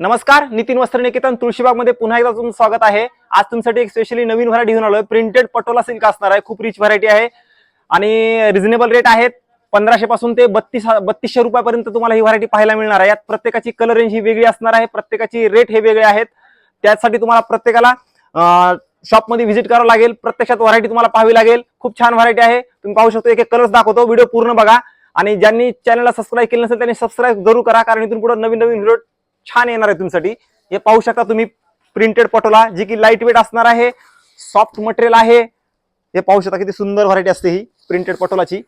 नमस्कार नितीन वस्त्र निकेतन तुळशीबागमध्ये पुन्हा एकदा तुमचं स्वागत आहे. आज तुमच्यासाठी एक स्पेशली नवीन व्हरायटी घेऊन आलोय. प्रिंटेड पटोला सिल्क असणार आहे. खूप रिच व्हरायटी आहे. आणि रिझनेबल रेट आहेत. पंधराशे पासून ते बत्तीस बत्तीसशे रुपयापर्यंत तुम्हाला ही व्हरायटी पाहायला मिळणार आहे. यात प्रत्येकाची कलर रेंज ही वेगळी असणार आहे. प्रत्येकाची रेट हे वेगळे आहेत. त्यासाठी तुम्हाला प्रत्येकाला शॉपमध्ये व्हिजिट करावं लागेल. प्रत्यक्षात व्हरायटी तुम्हाला पाहावी लागेल. खूप छान व्हरायटी आहे. तुम्ही पाहू शकतो एक एक कलर्स दाखवतो. व्हिडिओ पूर्ण बघा. आणि ज्यांनी चॅनलला सबस्क्राईब केलं नसेल त्यांनी सबस्क्राईब जरूर करा. कारण इथून पुढे नवीन नवीन व्हिडिओ छान येणार आहे तुमच्यासाठी. हे पाहू शकता तुम्ही प्रिंटेड पटोला जी की लाइट वेट असणार आहे सॉफ्ट मटेरियल आहे. हे पाहू शकता किती सुंदर व्हरायटी असते ही प्रिंटेड पटोलाची.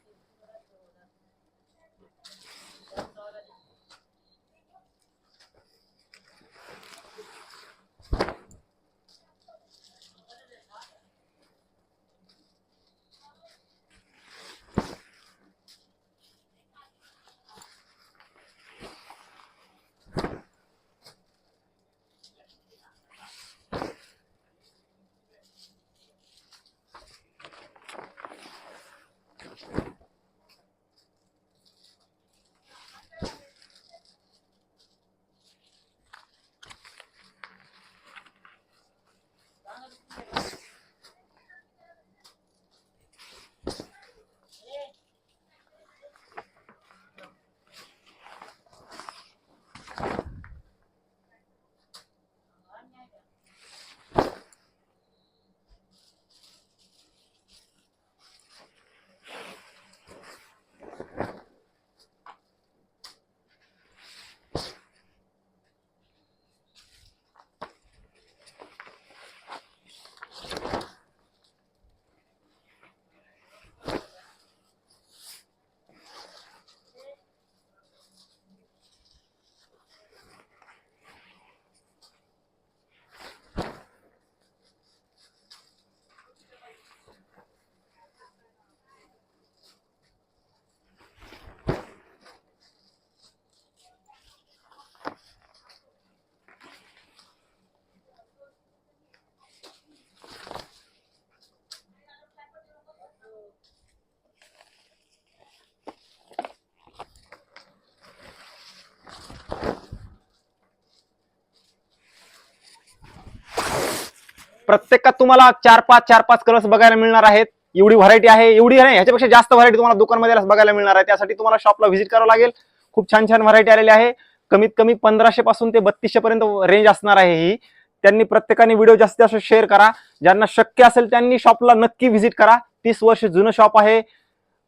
प्रत्येकात तुम्हाला चार पाच चार पाच कलर्स बघायला मिळणार आहेत. एवढी व्हरायटी आहे एवढी नाही ह्याच्यापेक्षा जास्त व्हरायटी तुम्हाला दुकानमध्ये बघायला मिळणार आहे. त्यासाठी तुम्हाला शॉपला व्हिजिट करावं लागेल. खूप छान छान व्हरायटी आलेली आहे. कमीत कमी पंधराशे पासून ते बत्तीसशे पर्यंत रेंज असणार आहे ही. त्यांनी प्रत्येकाने व्हिडिओ जास्तीत जास्त शेअर करा. ज्यांना शक्य असेल त्यांनी शॉपला नक्की व्हिजिट करा. तीस वर्ष जुनं शॉप आहे.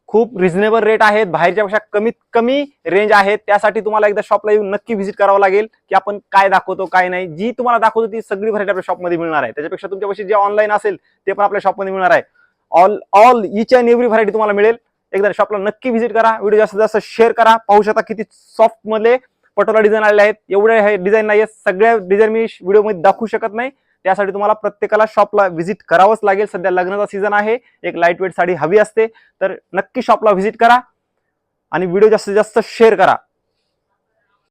खूप रिझनेबल रेट आहेत. बाहेरच्यापेक्षा कमीत कमी रेंज आहेत. त्यासाठी तुम्हाला एकदा शॉपला येऊन नक्की व्हिजिट करावं लागेल की आपण काय दाखवतो काय नाही. जी तुम्हाला दाखवतो ती सगळी व्हरायटी आपल्या शॉपमध्ये मिळणार आहे. त्याच्यापेक्षा तुमच्यापाशी जे ऑनलाईन असेल ते पण आपल्या शॉपमध्ये मिळणार आहे. All all each and every variety तुम्हाला मिळेल. एकदा शॉपला नक्की व्हिजिट करा. व्हिडिओ जास्तीत जास्त शेअर करा. पाहू शकता किती सॉफ्टमध्ये पटोला डिझाईन आलेले आहेत. एवढे हे डिझाईन नाही आहेत सगळ्या डिझाईन मी व्हिडिओमध्ये दाखवू शकत नाही. त्यासाठी तुम्हाला प्रत्येकाला शॉपला व्हिजिट करावंच लागेल. सध्या लग्नाचा सीझन आहे. एक लाइट वेट साडी हवी असते. तर नक्की शॉपला व्हिजिट करा. आणि व्हिडिओ जास्तीत जास्त शेअर करा.